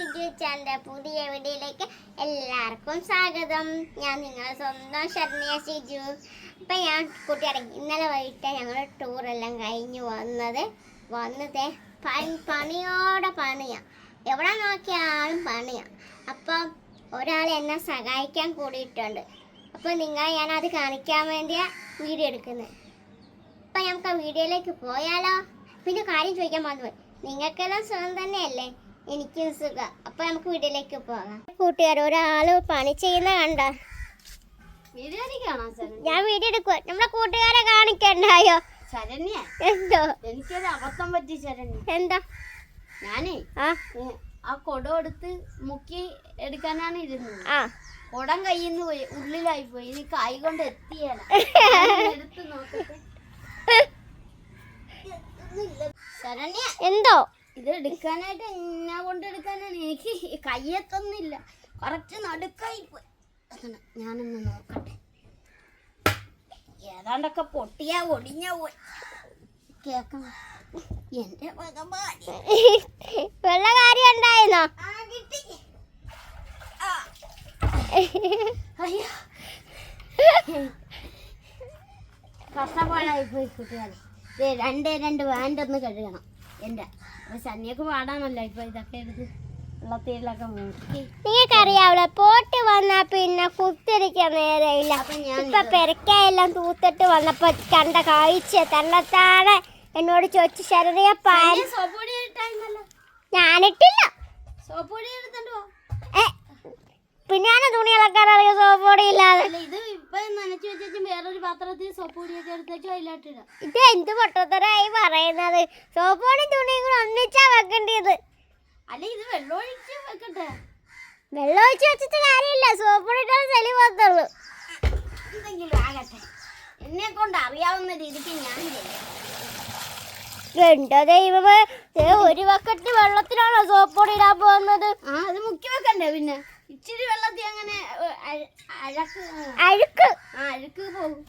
ഷിജു പുതിയ വീഡിയോയിലേക്ക് എല്ലാവർക്കും സ്വാഗതം. ഞാൻ നിങ്ങളെ സ്വന്തം ശരണ്യ ഷിജു. അപ്പം ഞാൻ കൂട്ടുകാരെ ഇന്നലെ വൈകിട്ട് ഞങ്ങൾ ടൂറെല്ലാം കഴിഞ്ഞ് വന്നത്. വന്നത് പണി പണിയോടെ പണിയാ. എവിടെ നോക്കിയാലും പണിയാ. അപ്പം ഒരാൾ എന്നെ സഹായിക്കാൻ കൂടിയിട്ടുണ്ട്. അപ്പം നിങ്ങളെ ഞാനത് കാണിക്കാൻ വേണ്ടിയാ വീഡിയോ എടുക്കുന്നത് അപ്പം നമുക്ക് ആ വീഡിയോയിലേക്ക് പോയാലോ? പിന്നെ കാര്യം ചോദിക്കാൻ മറന്നുപോയി. നിങ്ങൾക്കെല്ലാം സുഖം തന്നെയല്ലേ? എനിക്കും സുഖം. അപ്പൊ നമുക്ക് വീട്ടിലേക്ക് പോകാം. കൂട്ടുകാർ ഒരാൾ പണി ചെയ്യുന്ന കണ്ട. ഞാൻ വീഡിയോ എടുക്കുക നമ്മളെ കൂട്ടുകാരെ കാണിക്കണ്ടായോ എന്തോ? എനിക്കൊരു അബദ്ധം പറ്റി ശരണ്യ. എന്താ? ഞാനേ ആ. കൊടം എടുത്ത് മുക്കി എടുക്കാനാണ് ഇരുന്നത്. ആ. കുടം കയ്യിൽ നിന്ന് പോയി ഉള്ളിലായി പോയി. ഇനി കൈ കൊണ്ട് എത്തിയല്ല എടുത്ത് നോക്കട്ടെ. ശരണ്യ. എന്തോ? ഇത് എടുക്കാനായിട്ട് എന്നെ കൊണ്ട് എടുക്കാനാണ്. എനിക്ക് കയ്യെത്തുന്നില്ല കുറച്ച് നടുക്കായി പോയി. ഞാനൊന്ന് നോക്കട്ടെ. ഏതാണ്ടൊക്കെ പൊട്ടിയാ ഒടിഞ്ഞ പോയി. കേക്കണം എന്റെ വെള്ള കാര്യം ഉണ്ടായിരുന്നോ? അയ്യോ. കഷ്ടപ്പാടായി പോയി കുട്ടികളെ. രണ്ടേ രണ്ട് വാൻഡൊന്ന് കഴുകണം. എന്റെ അപ്പൊ സന്യക്ക് പാടാണല്ലോ ഇപ്പൊ ഇതൊക്കെ എടുത്ത് വെള്ളത്തിലൊക്കെ മുക്കി നിങ്ങൾക്കറിയാവല്ലോ പോട്ട് വന്നാ പിന്നെ കുത്തിരിക്കാൻ നേരമില്ല. ഇപ്പൊ പെരക്കയെല്ലാം തൂത്തിട്ട് വന്നപ്പോ കണ്ട കാഴ്ച തള്ളത്താഴെ എന്നോട് ചോദിച്ചു ഇട്ടായിരുന്നല്ലോ ഞാനിട്ടില്ല. സോപ്പ് പൊടി എടുത്തോണ്ട് പോ ഏ, പിന്നെ ഞാൻ തുണി ഇളക്കാനറിയ സോപ്പൊടി ഇല്ലാതെ ഇത് ഇപ്പൊ നനച്ചു വെച്ചു വേറൊരു പാത്രത്തിൽ സോപ്പ് പൊടിയൊക്കെ എടുത്തേച്ചു അതിലോട്ടിടാം. ഇത് എന്ത് പൊട്ടത്തരായി പറയുന്നത്? സോപ്പൊടി തുണിയും കൂടെ ഒന്നിച്ചാ വെക്കേണ്ടത്. അല്ല ഇത് വെള്ളം ഒഴിച്ച് വെക്കട്ടെ. വെച്ചിട്ട് കാര്യമില്ല സോപ്പൊടി ഇട്ടാൽ ചെളി പോകത്തുള്ളൂ എന്തെങ്കിലും ആകട്ടെ. എന്നെ കൊണ്ട് അറിയാവുന്ന രീതിക്ക് ഞാൻ എന്റെ ദൈവമേ ഒരു ബക്കറ്റ് വെള്ളത്തിലാണോ സോപ്പൊടി ഇടാൻ പോകുന്നത്? ആ അത് മുക്കി വെക്കണ്ടേ പിന്നെ? ഇച്ചിരി വെള്ളത്തിൽ അങ്ങനെ അഴക്ക് അഴുക്ക്. ആ അഴുക്ക് പോകും.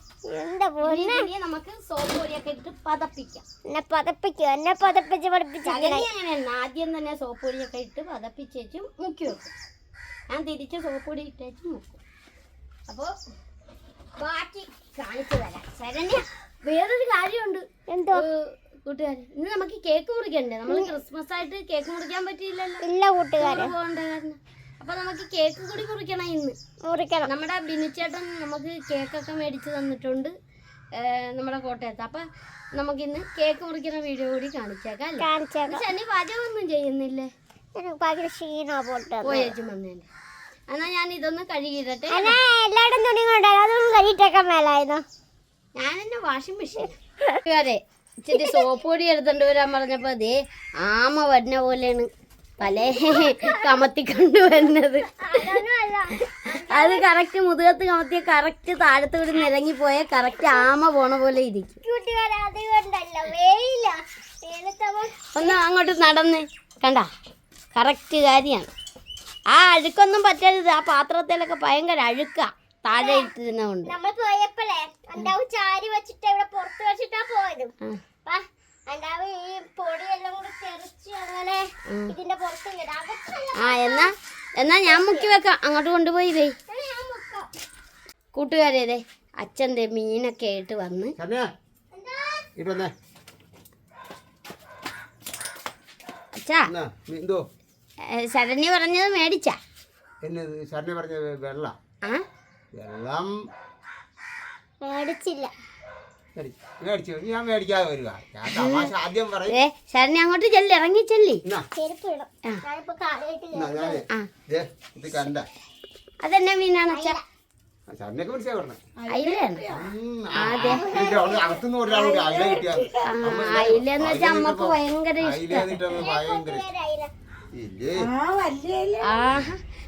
ഇതിനെ നമുക്ക് സോപ്പ് പൊടിയൊക്കെ ഇട്ട് പതപ്പിക്കാം. എന്നെ പതപ്പിക്കും? എന്നെ പതപ്പിച്ച് പഠിപ്പിച്ച് അങ്ങനെ അങ്ങനെയാണ്. ആദ്യം തന്നെ സോപ്പ് പൊടിയൊക്കെ ഇട്ട് പതപ്പിച്ചേച്ച് മുക്കി വെക്കും. ഞാൻ തിരിച്ച് സോപ്പ് പൊടി ഇട്ടേച്ച് മുക്കും. അപ്പോൾ ബാക്കി കാണിച്ചു തരാം. ശരണ്യ വേറൊരു കാര്യമുണ്ട്. എന്തോ? കൂട്ടുകാരെ ഇന്ന് നമുക്ക് കേക്ക് മുറിക്കണ്ടേ? നമ്മൾ ക്രിസ്മസ് ആയിട്ട് കേക്ക് മുറിക്കാൻ പറ്റിയില്ലല്ലോ. ഇല്ല കൂട്ടുകാരെ. പോകണ്ട കാരണം? അപ്പൊ നമുക്ക് കേക്ക് കൂടി മുറിക്കണം ഇന്ന്. മുറിക്കണം. നമ്മുടെ ബിനുച്ചേട്ടൻ നമുക്ക് കേക്കൊക്കെ മേടിച്ച് തന്നിട്ടുണ്ട് നമ്മുടെ കോട്ടയത്ത്. അപ്പൊ നമുക്കിന്ന് കേക്ക് മുറിക്കുന്ന വീഡിയോ കൂടി കാണിച്ചേക്കാം അല്ലേ? കാണിച്ചേക്കാം. ശനി പാചകമൊന്നും ചെയ്യുന്നില്ലേ? എനിക്ക് ഭയങ്കര ക്ഷീണോ പോട്ടെ പോയേച്ചും വന്നേനെ. എന്നാ ഞാൻ ഇതൊന്ന് കഴുകിയിടട്ടെ. എന്നാ എല്ലായിടും തുണി കൊണ്ടുവരാം അതൊന്നും കഴിയിട്ടേക്കാൻ മേലായിരുന്നു? ഞാൻ എന്നെ വാഷിംഗ് മെഷീൻ അതെ ഇച്ചിരി സോപ്പ് പൊടി എടുത്തോണ്ട് വരാൻ പറഞ്ഞപ്പോ അതേ ആമ വരുന്ന പോലെയാണ് പല കമത്തി കൊണ്ടുവരുന്നത്. അത് കറക്റ്റ് മുതുകത്ത് കമത്തിയ കറക്റ്റ് താഴത്ത് കൂടി നിരങ്ങിപ്പോയ കറക്റ്റ് ആമ പോണ പോലെ ഇരിക്കും. ഒന്ന് അങ്ങോട്ട് നടന്ന്. കണ്ട? കറക്റ്റ് കാര്യമാണ്. ആ അഴുക്കൊന്നും പറ്റരുത് ആ പാത്രത്തിലൊക്കെ ഭയങ്കര അഴുക്കാ. താഴെ ഇട്ടിരുന്നോണ്ട് നമ്മൾ പോയപ്പോഴേ ചാരി വെച്ചിട്ട് ഇവിടെ പുറത്ത് വെച്ചിട്ടാ പോയത്. അപ്പൊ അണ്ടാവ് ഈ പൊടിയെല്ലാം കൂടി തെറിച്ച് അങ്ങനെ ഇതിന്റെ പുറത്ത് ഇടും. ആ എന്നാ എന്നാ ഞാൻ മുക്കി വെക്കാം. അങ്ങോട്ട് കൊണ്ടുപോയി വേ എന്നാ ഞാൻ മുക്കാം. കൂട്ടുകാരെ ദേ അച്ഛൻ ദേ മീനൊക്കെ ആയിട്ട് വന്ന് അച്ഛാ ശരണ്യ പറഞ്ഞത് മേടിച്ചാ? ശരണ്യ പറഞ്ഞ വെള്ളം. വെള്ളം മേടിച്ചില്ല. ഞാൻ മേടിക്കാതെ വരിക. ഞാൻ തമാശ ആദ്യം പറയും. ശരണ്യ അങ്ങോട്ട് ചെല്ലി ഇറങ്ങി ചെല്ലി. ഇത് കണ്ട. അതെന്നാ മീനാണ് ശരണ്യൊക്കെ പറഞ്ഞേ. അകത്തുനിന്ന് അയില അയിലെന്ന് വെച്ചാൽ അമ്മയ്ക്ക് ഭയങ്കര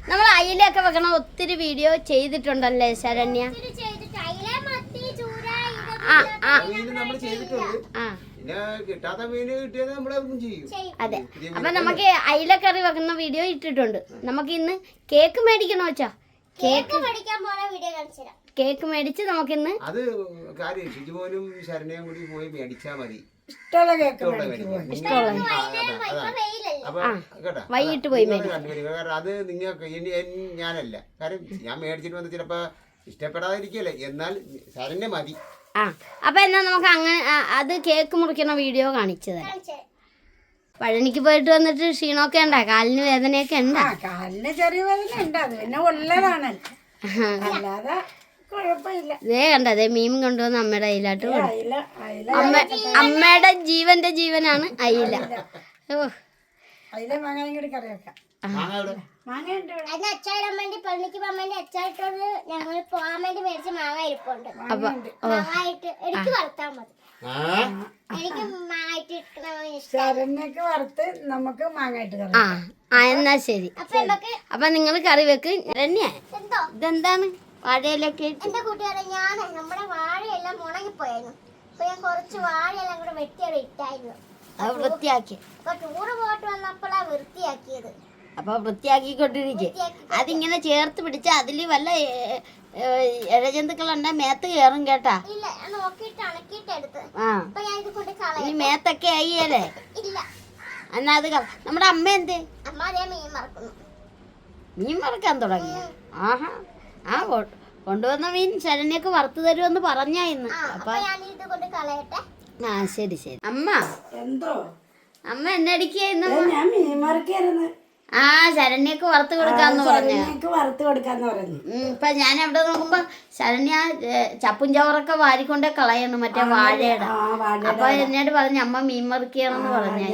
നമ്മൾ അയിലൊക്കെ വെക്കണ ഒത്തിരി വീഡിയോ ചെയ്തിട്ടുണ്ടല്ലേ ശരണ്യ? നമ്മൾ ചെയ്തിട്ടുണ്ട്. പിന്നെ കിട്ടാത്ത മീന് കിട്ടിയത് നമ്മളൊന്നും ചെയ്യും. അതെ. അപ്പൊ നമുക്ക് അയിലക്കറി വെക്കുന്ന വീഡിയോ ഇട്ടിട്ടുണ്ട്. നമുക്ക് ഇന്ന് കേക്ക് മേടിക്കണോ വെച്ചാ കേക്ക് മേടിക്കാൻ പോണ വീഡിയോ കാണിച്ചു കേക്ക് മേടിച്ച് നമുക്കിന്ന് അത് കാര്യം ഷിജുമോനും ശരണയും കൂടി പോയി മേടിച്ചാ മതി. ഇഷ്ടമുള്ള കേക്ക് ഇഷ്ടമുള്ള വൈകിട്ട് പോയി കാരണം അത് നിങ്ങൾക്ക് ഇനി എൻ- ഞാനല്ല. കാര്യം ഞാൻ മേടിച്ചിട്ട് വന്ന് ചിലപ്പോ ഇഷ്ടപ്പെടാതിരിക്കല്ലേ എന്നാൽ ശരണ്യ മതി. ആ അപ്പൊ എന്നാ നമുക്ക് അങ്ങനെ അത് കേക്ക് മുറിക്കുന്ന വീഡിയോ കാണിച്ചു തരാം. പഴനിക്ക് പോയിട്ട് വന്നിട്ട് ക്ഷീണമൊക്കെ ഉണ്ടാ? കാലിന് വേദനയൊക്കെ ഉണ്ടാ? കാലിന് ചെറിയ വേദന ഉണ്ട്. അത് പിന്നെ ഉള്ളതാണ്. അല്ലാതെ ഇതേ കണ്ട അതേ മീൻ കൊണ്ടുവന്ന് അമ്മയുടെ അയിലാട്ട് അമ്മ അമ്മയുടെ ജീവന്റെ ജീവനാണ് അയില. ഓ. കൂടി കറി വെക്കാം. മാങ്ങ. അതിന് വേണ്ടി പള്ളിക്ക് പോകാൻ വേണ്ടി ഞങ്ങൾ പോകാൻ വേണ്ടി മേടിച്ച മാങ്ങ ഇരിപ്പുണ്ട്. എനിക്ക് വളർത്താൻ മതി. ആ? എനിക്ക് ശരണ്യൊക്കെ വറുത്ത് നമുക്ക് മാങ്ങായിട്ട് കറി ആ ആ എന്നാ ശരി. അപ്പൊ നിങ്ങൾ കറി വെക്ക്. രണ്യ. ഇതെന്താണ്? വാഴയിലൊക്കെ എന്റെ കൂട്ടുകാരെ ഞാൻ നമ്മുടെ വാഴയെല്ലാം ഉണങ്ങിപ്പോയായിരുന്നു അപ്പൊ ഞാൻ കുറച്ച് വാഴയെല്ലാം കൂടെ വെട്ടിയത് ഇട്ടായിരുന്നു. അത് വൃത്തിയാക്കി. അപ്പൊ ടൂറ് പോയിട്ട് വന്നപ്പോഴാ വൃത്തിയാക്കിയത്. അപ്പൊ വൃത്തിയാക്കിക്കൊണ്ടിരിക്കെ. അതിങ്ങനെ ചേർത്ത് പിടിച്ച അതിൽ വല്ല ഇഴജന്തുക്കളുണ്ടെ മേത്ത് കയറും കേട്ടാ. ആ. ഇനി മേത്തൊക്കെ ആയില്ലേ ഇല്ല. എന്നാ അത് നമ്മുടെ അമ്മ എന്ത്? മീൻ വറുക്കാൻ തുടങ്ങി ആഹാ. ആ കൊണ്ടുവന്ന മീൻ ശരണ്യൊക്കെ വറുത്തു തരുമെന്ന് പറഞ്ഞാ ഇന്ന്. ആ അപ്പൊ ആ ശരി ശരി. അമ്മ. എന്തോ? അമ്മ എന്നടിക്കുക ഇന്ന്? ഞാൻ മീൻ മറക്കായിരുന്നു ആ ശരണ്യക്ക് വറുത്ത് കൊടുക്കാന്ന് പറഞ്ഞു. വറുത്ത് കൊടുക്കാന്ന് പറഞ്ഞു. ഇപ്പൊ ഞാൻ അവിടെ നോക്കുമ്പോ ശരണ്യ ചപ്പും ചവറൊക്കെ വാരിക്കൊണ്ടേ കളയണം മറ്റേ വാഴയുടെ. അപ്പൊ എന്നോട് പറഞ്ഞു അമ്മ മീൻ മറിക്കുകയാണെന്ന് പറഞ്ഞു.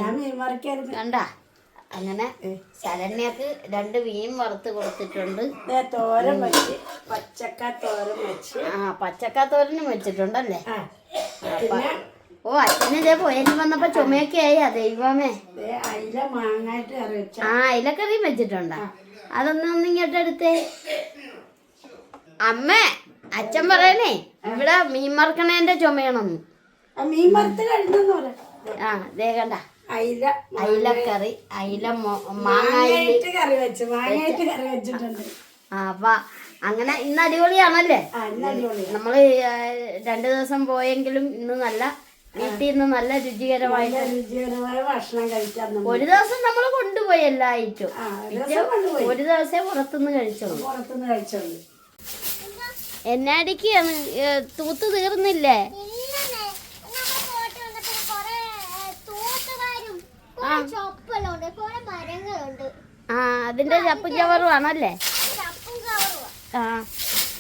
കണ്ട? അങ്ങനെ ശരണ്യക്ക് രണ്ട് മീൻ വറുത്ത് കൊടുത്തിട്ടുണ്ട്. തോരൻ വെച്ച് പച്ചക്ക തോരൻ വെച്ച്. ആ പച്ചക്കാത്തോരനും വെച്ചിട്ടുണ്ടല്ലേ? ആ. പിന്നെ ഓ അച്ഛന് ഇതേ പോയാലും വന്നപ്പോ ചുമയൊക്കെ ആയി ദൈവമേ. അയില മാങ്ങായിട്ട് കറി വെച്ച ആ അയിലക്കറിയും വെച്ചിട്ടുണ്ടാ. അതൊന്നും ഇങ്ങോട്ട് എടുത്തേ. അമ്മേ അച്ഛൻ പറയണേ ഇവിടെ മീൻ മറക്കണേന്റെ ചുമയാണെന്ന്. ആ മീൻ വറുത്ത് കഴിഞ്ഞെന്ന് പറയാം ആ ദേ കണ്ട. അയില അയിലക്കറി അയില മാങ്ങായിട്ട് കറി വെച്ചു മാങ്ങായിട്ട് കറി വെച്ചിട്ടുണ്ട്. അപ്പൊ അങ്ങനെ ഇന്ന് അടിപൊളിയാണല്ലേ? നമ്മൾ രണ്ടു ദിവസം പോയെങ്കിലും ഇന്ന് നല്ല വീട്ടിൽ നിന്ന് നല്ല രുചികരമായിട്ട് രുചികരമായ ഭക്ഷണം കഴിക്കാൻ നമ്മൾ ഒരു ദിവസം നമ്മൾ കൊണ്ടുപോയി എല്ലായിട്ടും. ഒരു ദിവസം പുറത്തുനിന്ന് കഴിച്ചോളൂ. പുറത്തുനിന്ന് കഴിച്ചോളൂ. എന്നടിക്കാണ് തൂത്ത് തീർന്നില്ലേ? ആ. അതിന്റെ ചപ്പും ചവറും ആണല്ലേ? ആ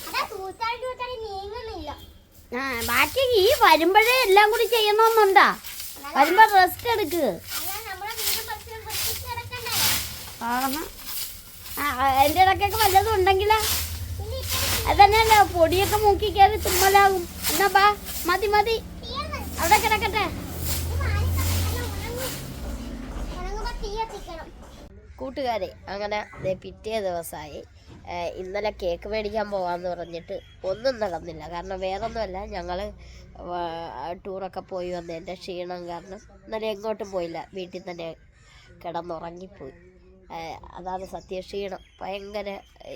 അതാ തൂത്താടി തൂത്താടി നീങ്ങുന്നില്ല ആ ബാക്കി ഈ വരുമ്പോഴേ എല്ലാം കൂടി ചെയ്യണമെന്നുണ്ടാ? വരുമ്പോ റെസ്റ്റ് എടുക്ക്. അതാ നമ്മുടെ വീട് ഭക്ഷണം വൃത്തിക്ക് കിടക്കണ്ടേ ആഹാ ആ അതിന്റെ ഇടയ്ക്കൊക്കെ വല്ലതും ഉണ്ടെങ്കിലാ. അതന്നെയല്ല പൊടിയൊക്കെ മൂക്കി കയറി തുമ്മലാകും എന്നാ ബാ മതി മതി. അവിടെ കിടക്കട്ടെ. കൂട്ടുകാരെ അങ്ങനെ പിറ്റേ ദിവസമായി ഇന്നലെ കേക്ക് മേടിക്കാൻ പോകാമെന്ന് പറഞ്ഞിട്ട് ഒന്നും നടന്നില്ല. കാരണം വേറൊന്നുമല്ല ഞങ്ങൾ ടൂറൊക്കെ പോയി വന്നതിന്റെ ക്ഷീണം കാരണം ഇന്നലെ എങ്ങോട്ടും പോയില്ല. വീട്ടിൽ തന്നെ കിടന്നുറങ്ങിപ്പോയി. അതാണ് സത്യക്ഷീണം. ഭയങ്കര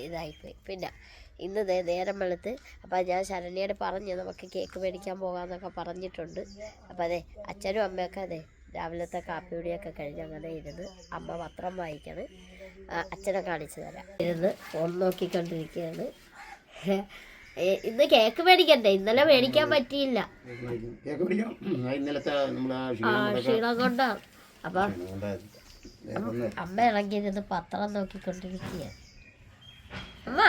ഇതായിപ്പോയി. പിന്നെ ഇന്ന് നേരം വെളുത്ത് അപ്പോൾ ഞാൻ ശരണ്യോട് പറഞ്ഞു നമുക്ക് കേക്ക് മേടിക്കാൻ പോകാമെന്നൊക്കെ പറഞ്ഞിട്ടുണ്ട്. അപ്പോൾ അതെ അച്ഛനും അമ്മയൊക്കെ അതെ രാവിലത്തെ കാപ്പിയുടിയൊക്കെ കഴിഞ്ഞ് അങ്ങനെ ഇരുന്ന് അമ്മ പത്രം വായിക്കാണ്. അച്ഛനെ കാണിച്ചു തരാം. ഇരുന്ന് ഫോൺ നോക്കിക്കൊണ്ടിരിക്കുകയാണ്. ഇന്ന് കേക്ക് മേടിക്കണ്ടേ? ഇന്നലെ മേടിക്കാൻ പറ്റിയില്ല. ക്ഷീണം കൊണ്ടാണ് അപ്പം അമ്മ ഇറങ്ങിയിരുന്ന് പത്രം നോക്കിക്കൊണ്ടിരിക്കുകയാണ്. അമ്മ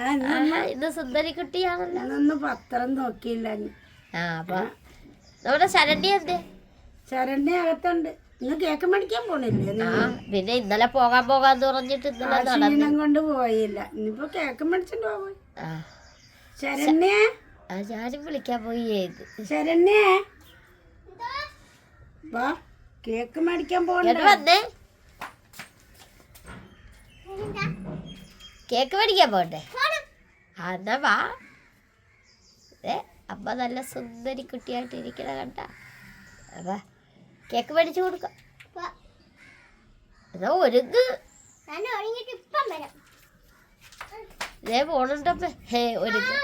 ആ, ഇന്ന് ആഹാ, ഇന്ന് സുന്ദരി കുട്ടിയാണല്ലോ പത്രം നോക്കിയില്ല. ആ അപ്പൊ നമ്മുടെ ശരണ്യ എന്തേ? ശരണ്യ അകത്തുണ്ട് ഇന്ന് കേക്ക് മേടിക്കാൻ പോണില്ലേ ആ പിന്നെ ഇന്നലെ പോകാൻ പോകാന്ന് പറഞ്ഞിട്ട് ഇന്നലെ നടന്നു. ക്ഷീണം കൊണ്ട് പോയില്ല. ഇനിയിപ്പോ കേക്ക് മേടിച്ചിട്ട് പോയി ആ. ശരണ്യ ആ, ഞാനും വിളിക്കാൻ പോയി ചെയ്ത് ശരണ്യ വാ കേക്ക് മേടിക്കാൻ പോകണ്ട. ഇങ്ങോട്ട് വന്നേ? കേക്ക് മേടിക്കാൻ പോണ്ടേ പോണം. ആ എന്നാ വാ. ഏ അമ്മ നല്ല സുന്ദരി കുട്ടിയായിട്ട് ഇരിക്കണ കണ്ട. അപ്പൊ കേക്ക് മേടിച്ചു കൊടുക്കാം. എന്നാ ഒരുങ്ങ്. ഇതേ ഹേ ഒരുങ്ങ്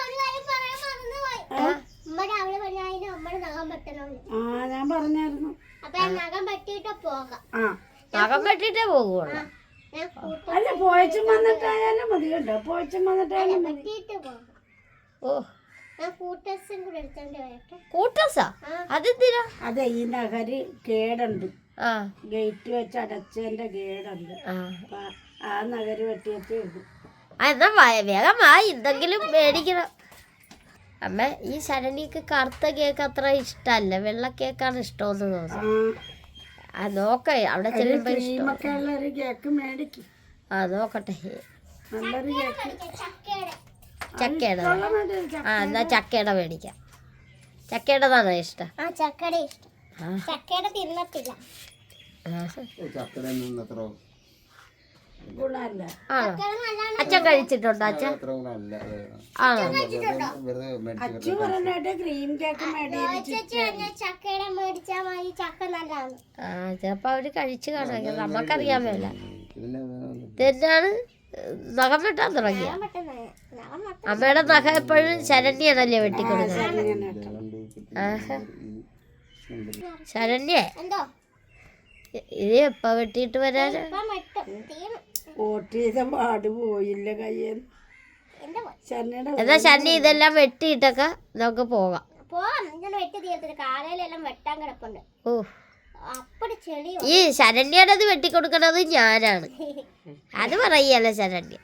ഞാൻ പറഞ്ഞായിരുന്നു. നഖം വെട്ടിട്ടേ പോകുള്ളൂ. അല്ല പോയച്ചും വന്നിട്ടായാലും മതി കേട്ടോ പോയച്ചും വന്നിട്ടായാലും മതി. ഓ. കൂട്ടസും അതെന്തിനാ? അതെ ഈ നഗര് കേടുണ്ട്. ആ. ഗേറ്റ് വെച്ച് അടച്ചതിന്റെ കേടുണ്ട്. ആ. ആ നഗര് വെട്ടിയേ ഉള്ളൂ ആ, എന്നാ വേഗം വാ എന്തെങ്കിലും മേടിക്കണം. അമ്മ ഈ ശരണിക്ക് കറുത്ത കേക്ക് അത്ര ഇഷ്ടല്ല. വെള്ള കേക്കാണ് ഇഷ്ടമെന്ന് തോന്നുന്നു. ആ. ആ നോക്ക അവിടെ ചെല്ലുമ്പോ ഇഷ്ടം. ആ നോക്കട്ടെ. നല്ലൊരു കേക്ക്. ചക്കയുടെ ആ എന്നാ ചക്കയുടെ മേടിക്കാം. ചക്കയുടേതാണോ ഇഷ്ടം? ആ ചക്കയുടെ ഇഷ്ടം. ചക്കയുടെ തിന്നത്തില്ല. അച്ഛൻ കഴിച്ചിട്ടുണ്ടോ അച്ഛൻ? ചിലപ്പോ അവർ കഴിച്ചു കാണാൻ നമുക്കറിയാൻ മേല. ഇതിന് ഇതെന്നാണ് നഖം വെട്ടാൻ തുടങ്ങിയ? അമ്മയുടെ നഖം എപ്പോഴും ശരണ്യാണല്ലേ വെട്ടിക്കൊടുക്കുന്നത്. ശരണ്യേ. എന്തോ? ഇത് എപ്പ വെട്ടിയിട്ട് ചെയ്ത പാട് പോയില്ല കയ്യിൽ എന്നാ ശരണ്യ ഇതെല്ലാം വെട്ടിയിട്ടൊക്കെ നമുക്ക് പോകാം. പോവാം. ഇങ്ങനെ വെട്ടി തീർത്തിട്ട് കാലയിലെല്ലാം വെട്ടാൻ കിടപ്പുണ്ട്. ഓ ഈ ശരണ്യാണത് വെട്ടിക്കൊടുക്കണത് ഞാനാണ്. അത് പറയല്ലേ ശരണ്യ.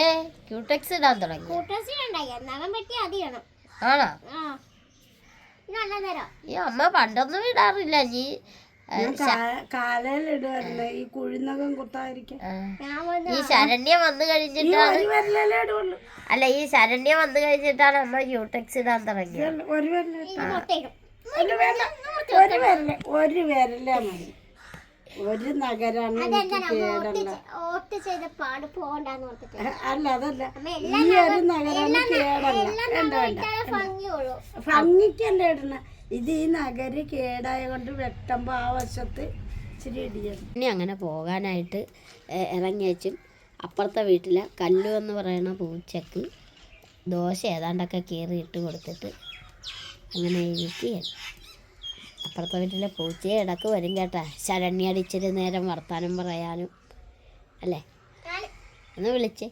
ഏ ക്യൂടെക്സ് ഇടാൻ തുടങ്ങി ആണോ? ഈ അമ്മ പണ്ടൊന്നും ഇടാറില്ല. നീ ഈ കുഴിനകം ഈ ശരണ്യ വന്നു കഴിഞ്ഞിട്ടാണ് അല്ല ഈ ശരണ്യ വന്നു കഴിഞ്ഞിട്ടാണ് അമ്മ ക്യൂടെക്സ് ഇടാൻ തുടങ്ങിയത്. ഒരു ഒരു വേണ്ട ഒരു വരല ഒരു വരല മതി. ഒരു നഗരാണ് ഓട്ട് ചെയ്ത പാട് പോകണ്ടെന്ന് ഓർത്തിട്ട്. അല്ല അതല്ല. ഈ ഒരു നഗരാണ് കേടല്ല. ഭംഗിക്കല്ല ഇടണ ഇത് ഈ നഗര് കേടായ കൊണ്ട് വെട്ടുമ്പോ ആ വശത്ത് ഇച്ചിരി ഇടിയാണ് ഇനി അങ്ങനെ പോകാനായിട്ട് ഇറങ്ങി വെച്ചും. അപ്പുറത്തെ വീട്ടിലെ കല്ലു എന്ന് പറയുന്ന പൂച്ചക്ക് ദോശ ഏതാണ്ടൊക്കെ കയറി ഇട്ട് കൊടുത്തിട്ട് അങ്ങനെ ഇരിക്കുകയാണ് അപ്പുറത്തെ വീട്ടിലെ പൂച്ചയെ ഇടയ്ക്ക് വരും കേട്ടാ ശരണ്യ ഇച്ചിരി നേരം വർത്താനം പറയാനും. അല്ലേ? ഒന്ന് വിളിച്ച്.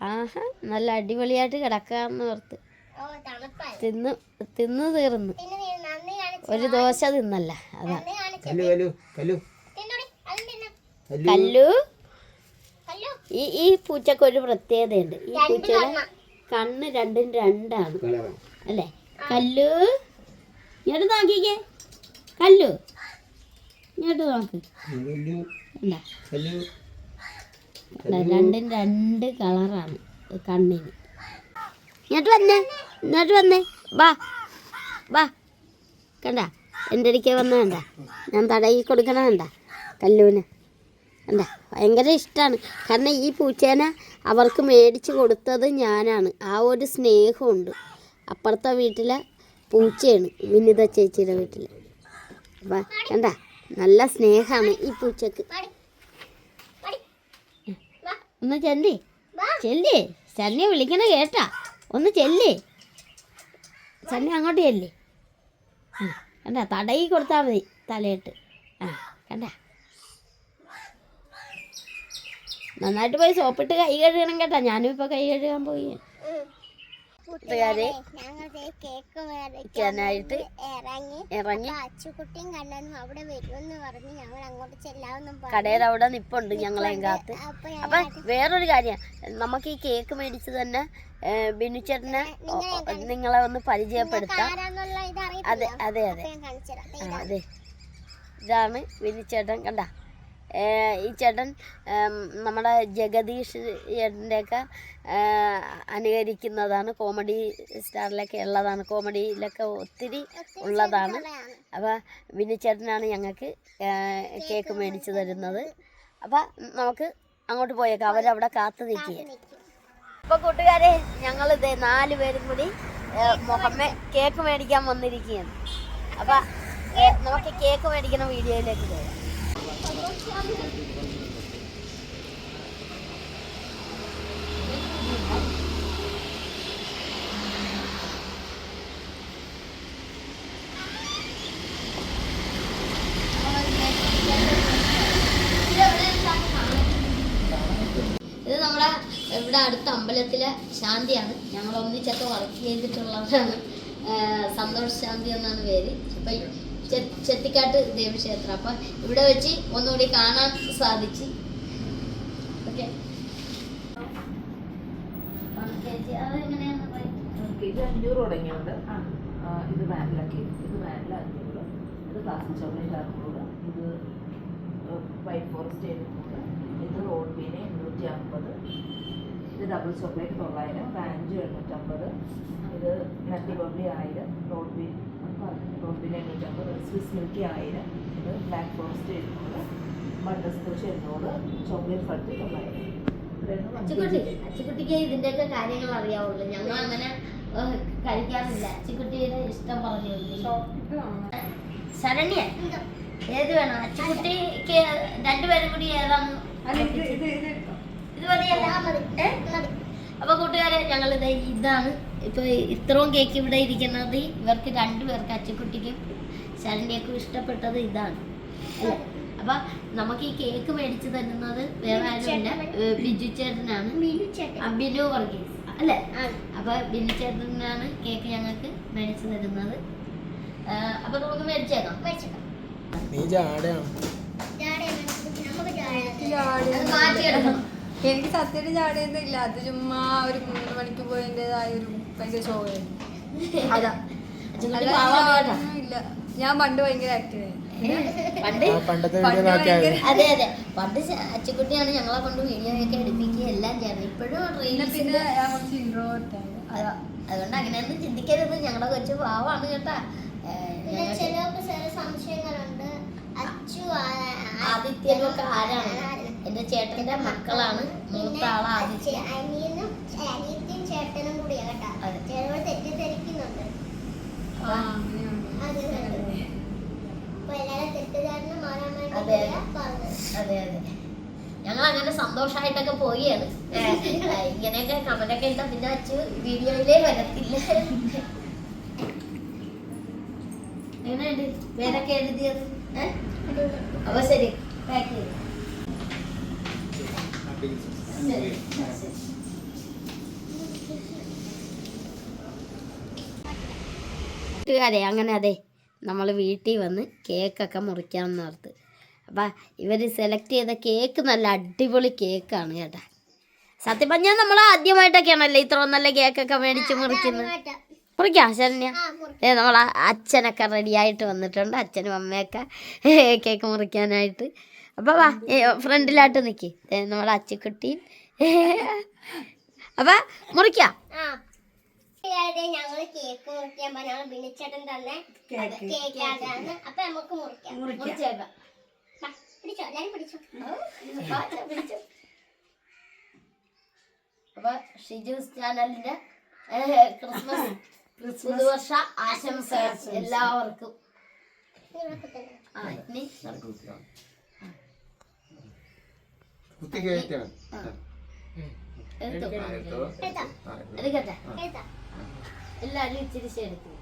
ആഹാ നല്ല അടിപൊളിയായിട്ട് കിടക്കാന്ന് ഓർത്ത്. തിന്ന് തിന്ന് തീർന്നു. ഒരു ദോശ തിന്നല്ല അതാ. കല്ലു ഈ ഈ പൂച്ചക്ക് ഒരു പ്രത്യേകതയുണ്ട്. ഈ പൂച്ചയുടെ കണ്ണാ. രണ്ടും രണ്ടാണ്. അല്ലെ? കല്ലു. ഇങ്ങോട്ട് നോക്കിക്കേ. കല്ലു. ഇങ്ങോട്ട് നോക്ക്. രണ്ടും രണ്ട് കളറാണ് കണ്ണിന്. ഇങ്ങോട്ട് വന്നേ ഇങ്ങോട്ട് വന്നേ. വാ വാ. കണ്ട എന്റെ അടുക്കെ വന്ന കണ്ട. ഞാൻ തടയി കൊടുക്കണ കണ്ട കല്ലൂന്. കണ്ട ഭയങ്കര ഇഷ്ടമാണ് കാരണം ഈ പൂച്ചേനെ അവർക്ക് മേടിച്ച് കൊടുത്തത് ഞാനാണ്. ആ ഒരു സ്നേഹമുണ്ട്. അപ്പുറത്തെ വീട്ടിലെ പൂച്ചയാണ് വിനിത ചേച്ചിയുടെ വീട്ടിൽ അപ്പം കണ്ട നല്ല സ്നേഹമാണ് ഈ പൂച്ചക്ക്. ഒന്ന് ചെല്ലി. ചെല്ലി. സണ്ണിയെ വിളിക്കണ കേട്ടാ. ഒന്ന് ചെല്ലേ. സണ്ണി അങ്ങോട്ട് ചെല്ലേ. കണ്ട തടയി കൊടുത്താൽ മതി തലയിട്ട്. ആ കണ്ട. നന്നായിട്ട് പോയി സോപ്പിട്ട് കൈ കഴുകണം കേട്ടാ. ഞാനും ഇപ്പൊ കൈ കഴുകാൻ പോയി. കൂട്ടുകാരെ ഇറങ്ങി ഇറങ്ങി. അച്ചുകുട്ടിയും കണ്ണനും അവിടെ വരുമെന്ന് പറഞ്ഞ് ഞങ്ങൾ അങ്ങോട്ട് ചെല്ലാമെന്നും കടയുടെ അവിടെ നിപ്പുണ്ട് ഞങ്ങളെ കാത്ത്. അപ്പൊ വേറൊരു കാര്യം നമുക്ക് ഈ കേക്ക് മേടിച്ച് തന്നെ ഒ- ഒ- നിങ്ങളെ ഒന്ന് പരിചയപ്പെടുത്താം. അതെ അതെ അതെ. അതെ. ഇതാണ് ബിനുച്ചേട്ടൻ കണ്ട? ഈ ചേട്ടൻ നമ്മുടെ ജഗദീഷ് ചേട്ടന്റെയൊക്കെ അനുകരിക്കുന്നതാണ്. കോമഡി സ്റ്റാറിലൊക്കെ ഉള്ളതാണ്. കോമഡിയിലൊക്കെ ഒത്തിരി ഉള്ളതാണ്. അപ്പോൾ വിനിച്ചേട്ടനാണ് ഞങ്ങൾക്ക് കേക്ക് മേടിച്ചു തരുന്നത്. അപ്പം നമുക്ക് അങ്ങോട്ട് പോയേക്കാം. അവരവിടെ കാത്തു നിൽക്കുക അപ്പോൾ കൂട്ടുകാരെ ഞങ്ങൾ നാല് പേരും കൂടി മുഹമ്മേ കേക്ക് മേടിക്കാൻ വന്നിരിക്കുകയാണ്. അപ്പോൾ നമുക്ക് കേക്ക് മേടിക്കുന്ന വീഡിയോയിലേക്ക് പോകാം. ഇവിടെ അടുത്ത അമ്പലത്തിലെ ശാന്തിയാണ്. ഞങ്ങൾ ഒന്നിച്ചൊക്കെ വർക്ക് ചെയ്തിട്ടുള്ളവരാണ് സന്തോഷ ശാന്തി എന്നാണ് പേര്. അപ്പം ചെത്തിക്കാട്ട് ദേവക്ഷേത്രം. അപ്പം ഇവിടെ വെച്ച് ഒന്നുകൂടി കാണാൻ സാധിച്ചു. ഇത് ഇത് ഇത് ഇത് വൈറ്റ് ഫോറസ്റ്റ് ഇത് റോഡ് പീന എണ്ണൂറ്റി അമ്പത് ഇത് ഡബിൾ ചോക്ലേറ്റ് തൊള്ളായിരം വാഞ്ചു എണ്ണൂറ്റമ്പത് ഇത് നട്ടി ആയിരം റോഡ് ബീൻ ബീൻ എണ്ണൂറ്റമ്പത് സ്വിസ് മിൽക്കി ആയിരം. ഇത് ബ്ലാക്ക് ഫോറസ്റ്റ് എഴുന്നൂറ് ബട്ടർ സ്കോച്ച് എണ്ണൂറ് ചോക്ലേറ്റ് ഫട്ടി തൊള്ളായിരം. അച്ചുകുട്ടി. അച്ചുകുട്ടിക്ക് ഇതിന്റെയൊക്കെ കാര്യങ്ങൾ അറിയാവുള്ളൂ. ഞങ്ങൾ അങ്ങനെ കഴിക്കാറില്ല. അച്ചുകുട്ടിയുടെ ഇഷ്ടം പറഞ്ഞു ശരണ്യ ഏത് വേണം? അച്ചുകുട്ടിക്ക് രണ്ടുപേരും കൂടി ഏതാണ് ഇത് മതി? അപ്പൊ കൂട്ടുകാരെ ഞങ്ങൾ ഇത് ഇതാണ് ഇപ്പൊ ഇത്രയും കേക്ക് ഇവിടെ ഇരിക്കുന്നത് ഇവർക്ക് രണ്ടുപേർക്ക് അച്ചക്കുട്ടിക്കും ശരണ്യക്കും ഇഷ്ടപ്പെട്ടത് ഇതാണ്. അപ്പൊ നമുക്ക് ഈ കേക്ക് മേടിച്ചു തരുന്നത് വേറെ ആരുമില്ല ബിജു ചേട്ടനാണ്. ബിനു വർഗീസ്. അല്ലേ? അപ്പൊ ബിനു ചേട്ടനാണ് കേക്ക് ഞങ്ങൾക്ക് മേടിച്ചു തരുന്നത്. അപ്പൊ നമുക്ക് മേടിച്ചേക്കാം. എനിക്ക് സത്യം ചാടിയൊന്നും ഇല്ല. അത് ചുമ്മാ ഒരു മൂന്ന് മണിക്ക് പോയതിന്റെതായ ഒരു ഭയങ്കര അതാ. ഇല്ല ഞാൻ പണ്ട് ഭയങ്കര ആക്റ്റീവ് ആയിരുന്നു. പണ്ട് പണ്ടത്തെ അതെ അതെ. പണ്ട് അച്ചുകുട്ടിയാണ് ഞങ്ങളെ കൊണ്ട് വീഡിയോ ഒക്കെ എടുപ്പിക്കുക എല്ലാം ചെയ്യുന്നത്. ഇപ്പോഴും പിന്നെ അതുകൊണ്ട് അങ്ങനെയൊന്നും ചിന്തിക്കരുത്. ഞങ്ങളുടെ കൊച്ചു പാവാണ് കേട്ടാ. സംശയങ്ങളുണ്ട്. അച്ചു ആദിത്യനൊക്കെ ആരാണ്? എന്റെ ചേട്ടന്റെ മക്കളാണ്. മൂത്ത ആൾ ആദിത്യ. ചേട്ടനും കൂടിയാ കേട്ടാ. ചേട്ടനോട് തെറ്റിദ്ധരിക്കുന്നുണ്ട്. അത് ഞങ്ങൾ അങ്ങനെ സന്തോഷമായിട്ടൊക്കെ പോവുകയാണ്. ഇങ്ങനെയൊക്കെ കമന്റൊക്കെ ഇട്ട പിന്നെ വെച്ച് വീഡിയോയിലേ വരത്തില്ല. എങ്ങനെയുണ്ട് പേരൊക്കെ എഴുതിയത്? അപ്പൊ ശരി. പാക്ക് ചെയ്തു കൂട്ടുകാരെ അങ്ങനെ അതെ നമ്മൾ വീട്ടിൽ വന്ന് കേക്കൊക്കെ മുറിക്കാമെന്ന് ഓർത്ത്. അപ്പം ഇവർ സെലക്ട് ചെയ്ത കേക്ക് നല്ല അടിപൊളി കേക്കാണ് കേട്ടാ. സത്യം പറഞ്ഞാൽ നമ്മൾ ആദ്യമായിട്ടൊക്കെയാണല്ലേ ഇത്ര നല്ല കേക്കൊക്കെ മേടിച്ച് മുറിക്കുന്നത്? മുറിക്കാം ശരണ്യ? ഏ നമ്മൾ അച്ഛനൊക്കെ റെഡിയായിട്ട് വന്നിട്ടുണ്ട്. അച്ഛനും അമ്മയൊക്കെ കേക്ക് മുറിക്കാനായിട്ട്. അപ്പോൾ വാ ഫ്രണ്ടിലായിട്ട് നിൽക്കി നമ്മുടെ അച്ചുക്കുട്ടിയും അപ്പം മുറിക്കാം. ഞങ്ങൾ കേക്ക് മുറിക്കാൻ ഞങ്ങൾ ബിനിച്ചേട്ടൻ തന്നെ കേക്ക് ആകാന്ന് അപ്പൊ നമുക്ക് മുറിക്കാം. മുറിച്ചേക്കാം പിടിച്ചോ? എല്ലാരും പിടിച്ചോ? അപ്പൊ ഷിജൂസ് ചാനലിന്റെ ക്രിസ്മസ് പുതുവർഷ ആശംസ. എല്ലാവർക്കും. എടുത്തോ? എടുക്കട്ടെ എല്ലാവരും ഇച്ചിരി എടുക്കും.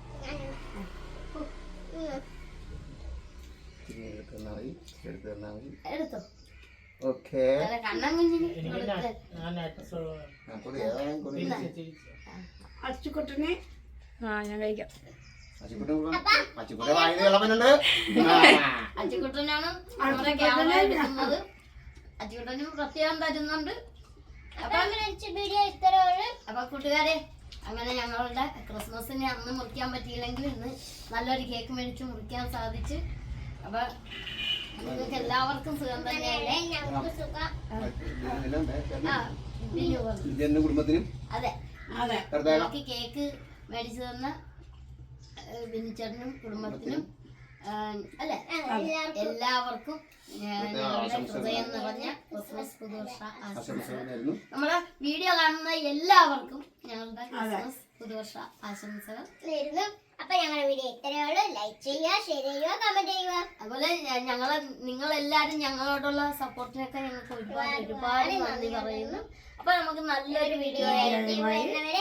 എടുത്ത് ഓക്കെ. കണ്ണൻ കുഞ്ഞിന് അച്ചുക്കുട്ടനെ ആ ഞാൻ കഴിക്കാം. നമ്മുടെ ക്യാമറ എടുക്കുന്നത്. പ്രത്യേകം തരുന്നുണ്ട്. അപ്പൊ അപ്പൊ കൂട്ടുകാരെ. അങ്ങനെ ഞങ്ങളുടെ ക്രിസ്മസിന് അന്ന് മുറിക്കാൻ പറ്റിയില്ലെങ്കിൽ ഇന്ന് നല്ലൊരു കേക്ക് മേടിച്ച് മുറിക്കാൻ സാധിച്ചു. അപ്പൊ നിങ്ങൾക്ക് എല്ലാവർക്കും സുഖം തന്നെയല്ലേ അതെ. അതെ. കേക്ക് മേടിച്ചു തന്ന ഏഹ്, കുടുംബത്തിനും. അല്ലേ? എല്ലാവർക്കും ഹൃദയം നിറഞ്ഞ ക്രിസ്മസ് പുതുവർഷ നമ്മുടെ വീഡിയോ കാണുന്ന എല്ലാവർക്കും ഞങ്ങളുടെ ക്രിസ്മസ് പുതുവർഷ ആശംസകൾ. നേരുന്നു. അപ്പൊ ഞങ്ങളുടെ വീഡിയോ ഇത്രയേ ഉള്ളൂ. ലൈക്ക് ചെയ്യുക ഷെയർ ചെയ്യുക കമന്റ് ചെയ്യുക. അതുപോലെ ഞങ്ങളെ നിങ്ങളെല്ലാരും ഞങ്ങളോടുള്ള സപ്പോർട്ടിനൊക്കെ ഞങ്ങൾക്ക് ഒരുപാട് ഒരുപാട് നന്ദി പറയുന്നു. അപ്പൊ നമുക്ക് നല്ലൊരു വീഡിയോ വരുന്നവരെ